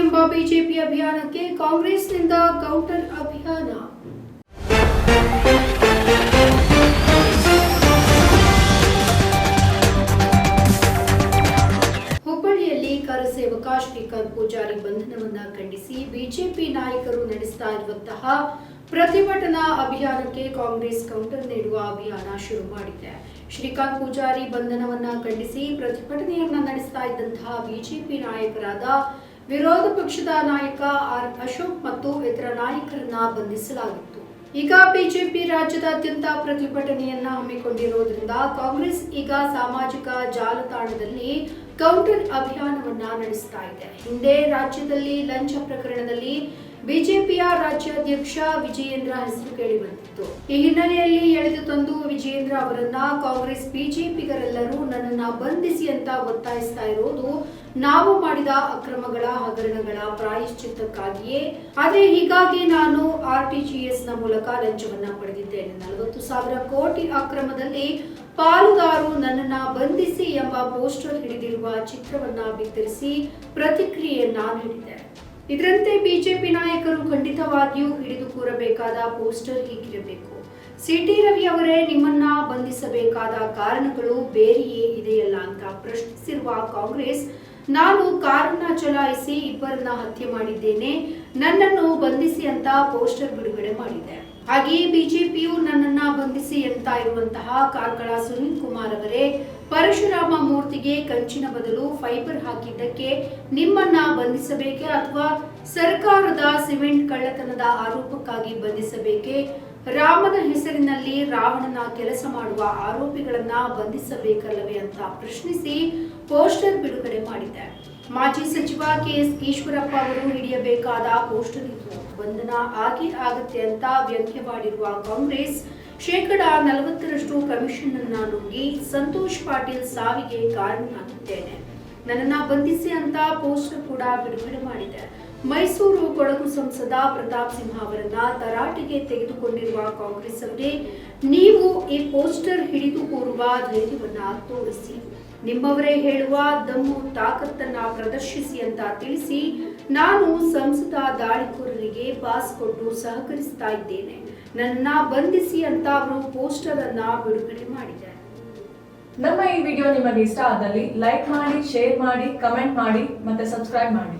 ಎಂಬ ಬಿಜೆಪಿ ಅಭಿಯಾನಕ್ಕೆ ಕಾಂಗ್ರೆಸ್ನಿಂದ ಕೌಂಟರ್ ಅಭಿಯಾನ. ಹುಬ್ಬಳ್ಳಿಯಲ್ಲಿ ಕರಸೇವಕ ಶ್ರೀಕಾಂತ್ ಪೂಜಾರಿ ಬಂಧನವನ್ನ ಖಂಡಿಸಿ ಬಿಜೆಪಿ ನಾಯಕರು ನಡೆಸ್ತಾ ಇರುವಂತಹ ಪ್ರತಿಭಟನಾ ಅಭಿಯಾನಕ್ಕೆ ಕಾಂಗ್ರೆಸ್ ಕೌಂಟರ್ ನೀಡುವ ಅಭಿಯಾನ ಶುರು ಮಾಡಿದೆ. ಶ್ರೀಕಾಂತ್ ಪೂಜಾರಿ ಬಂಧನವನ್ನ ಖಂಡಿಸಿ ಪ್ರತಿಭಟನೆಯನ್ನ ನಡೆಸ್ತಾ ಇದ್ದಂತಹ ಬಿಜೆಪಿ ನಾಯಕರಾದ ವಿರೋಧ ಪಕ್ಷದ ನಾಯಕ ಆರ್ ಅಶೋಕ್ ಮತ್ತು ಇತರ ನಾಯಕರನ್ನ ಬಂಧಿಸಲಾಗಿತ್ತು. ಈಗ ಬಿಜೆಪಿ ರಾಜ್ಯದಾದ್ಯಂತ ಪ್ರತಿಭಟನೆಯನ್ನ ಹಮ್ಮಿಕೊಂಡಿರುವುದರಿಂದ ಕಾಂಗ್ರೆಸ್ ಈಗ ಸಾಮಾಜಿಕ ಜಾಲತಾಣದಲ್ಲಿ ಕೌಂಟರ್ ಅಭಿಯಾನವನ್ನ ನಡೆಸ್ತಾ ಇದೆ. ಹಿಂದೆ ರಾಜ್ಯದಲ್ಲಿ ಲಂಚ ಪ್ರಕರಣದಲ್ಲಿ ಬಿಜೆಪಿಯ ರಾಜ್ಯಾಧ್ಯಕ್ಷ ವಿಜಯೇಂದ್ರ ಹೆಸರು ಕೇಳಿ ಬಂದಿತ್ತು. ಈ ಹಿನ್ನೆಲೆಯಲ್ಲಿ ಎಳೆದು ತಂದು ವಿಜಯೇಂದ್ರ ಅವರನ್ನ ಕಾಂಗ್ರೆಸ್ ಬಿಜೆಪಿಗರೆಲ್ಲರೂ ನನ್ನನ್ನ ಬಂಧಿಸಿ ಅಂತ ಒತ್ತಾಯಿಸ್ತಾ ಇರೋದು ನಾವು ಮಾಡಿದ ಅಕ್ರಮಗಳ ಹಗರಣಗಳ ಪ್ರಾಯಶ್ಚಿತ್ತಕ್ಕಾಗಿಯೇ. ಆದರೆ ಹೀಗಾಗಿ ನಾನು ಆರ್ಟಿಜಿಎಸ್ನ ಮೂಲಕ ಲಂಚವನ್ನ ಪಡೆದಿದ್ದೇನೆ. ನಲವತ್ತು ಸಾವಿರ ಕೋಟಿ ಅಕ್ರಮದಲ್ಲಿ ಪಾಲುದಾರು ನನ್ನನ್ನ ಬಂಧಿಸಿ ಎಂಬ ಪೋಸ್ಟರ್ ಹಿಡಿದಿರುವ ಚಿತ್ರವನ್ನ ಬಿತ್ತರಿಸಿ ಪ್ರತಿಕ್ರಿಯೆಯನ್ನ ನೀಡಿದೆ. ಇದರಂತೆ ಬಿಜೆಪಿನ ಖಂಡಿತವಾಗಿಯೂ ಹಿಡಿದು ಕೂರಬೇಕಾದ ಪೋಸ್ಟರ್ ಹೀಗಿರಬೇಕು. ಸಿಟಿ ರವಿ ಅವರೇ ನಿಮ್ಮನ್ನ ಬಂಧಿಸಬೇಕಾದ ಕಾರಣಗಳು ಬೇರೆಯೇ ಇದೆಯಲ್ಲ ಅಂತ ಪ್ರಶ್ನಿಸಿರುವ ಕಾಂಗ್ರೆಸ್, ನಾನು ಕಾರನ್ನ ಚಲಾಯಿಸಿ ಇಬ್ಬರನ್ನ ಹತ್ಯೆ ಮಾಡಿದ್ದೇನೆ, ನನ್ನನ್ನು ಬಂಧಿಸಿ ಅಂತ ಪೋಸ್ಟರ್ ಬಿಡುಗಡೆ ಮಾಡಿದೆ. ಹಾಗೆಯೇ ಬಿಜೆಪಿಯು ನನ್ನನ್ನ ಬಂಧಿಸಿ ಅಂತ ಇರುವಂತಹ ಕಾರ್ಕಳ ಸುನೀಲ್ ಕುಮಾರ್ ಅವರೇ, ಪರಶುರಾಮ ಮೂರ್ತಿಗೆ ಕಂಚಿನ ಬದಲು ಫೈಬರ್ ಹಾಕಿದ್ದಕ್ಕೆ ನಿಮ್ಮನ್ನ ಬಂಧಿಸಬೇಕೆ ಅಥವಾ ಸರ್ಕಾರದ ಸಿಮೆಂಟ್ ಕಳ್ಳತನದ ಆರೋಪಕ್ಕಾಗಿ ಬಂಧಿಸಬೇಕೆ? ರಾಮನ ಹೆಸರಿನಲ್ಲಿ ರಾವಣನ ಕೆಲಸ ಮಾಡುವ ಆರೋಪಿಗಳನ್ನ ಬಂಧಿಸಬೇಕಲ್ಲವೇ ಅಂತ ಪ್ರಶ್ನಿಸಿ ಪೋಸ್ಟರ್ ಬಿಡುಗಡೆ ಮಾಡಿದೆ ಮಾಜಿ ಸಚಿವ ಕೆಎಸ್ ಈಶ್ವರಪ್ಪ ಅವರು ಹಿಡಿಯಬೇಕಾದ ಪೋಸ್ಟರ್ ಇದು. ಬಂಧನ ಆಗಿ ಆಗುತ್ತೆ ಅಂತ ವ್ಯಂಗ್ಯವಾಡಿರುವ ಕಾಂಗ್ರೆಸ್, ಶೇಕಡ ನಲವತ್ತರಷ್ಟು ಕಮಿಷನ್ ಅನ್ನ ನುಂಗಿ ಸಂತೋಷ್ ಪಾಟೀಲ್ ಸಾವಿಗೆ ಕಾರಣನಾಗಿದ್ದೇನೆ ನನ್ನನ್ನ ಬಂಧಿಸಿ ಅಂತ ಪೋಸ್ಟರ್ ಕೂಡ ಬಿಡುಗಡೆ ಮಾಡಿದೆ. ಮೈಸೂರು ಕೊಡಗು ಸಂಸದ ಪ್ರತಾಪ್ ಸಿಂಹ ಅವರನ್ನ ತರಾಟೆಗೆ ತೆಗೆದುಕೊಂಡಿರುವ ಕಾಂಗ್ರೆಸ್ ಅವರೇ, ನೀವು ಈ ಪೋಸ್ಟರ್ ಹಿಡಿದು ಕೂರುವ ಧೈರ್ಯವನ್ನ ತೋರಿಸಿ. ನಿಮ್ಮವರೇ ಹೇಳುವ ದಮ್ಮು ತಾಕತ್ತನ್ನ ಪ್ರದರ್ಶಿಸಿ ಅಂತ ತಿಳಿಸಿ ನಾನು ಸಂಸದ ದಾಳಿಕೋರರಿಗೆ ಪಾಸ್ ಕೊಟ್ಟು ಸಹಕರಿಸ್ತಾ ಇದ್ದೇನೆ. ನನ್ನ ಬಂಧಿಸಿ ಅಂತ ಅವರು ಪೋಸ್ಟರ್ ಅನ್ನ ಬಿಡುಗಡೆ ಮಾಡಿದ್ದಾರೆ. ನಮ್ಮ ಈ ವಿಡಿಯೋ ನಿಮಗೆ ಇಷ್ಟ ಆದಲ್ಲಿ ಲೈಕ್ ಮಾಡಿ, ಶೇರ್ ಮಾಡಿ, ಕಮೆಂಟ್ ಮಾಡಿ ಮತ್ತೆ ಸಬ್ಸ್ಕ್ರೈಬ್ ಮಾಡಿ.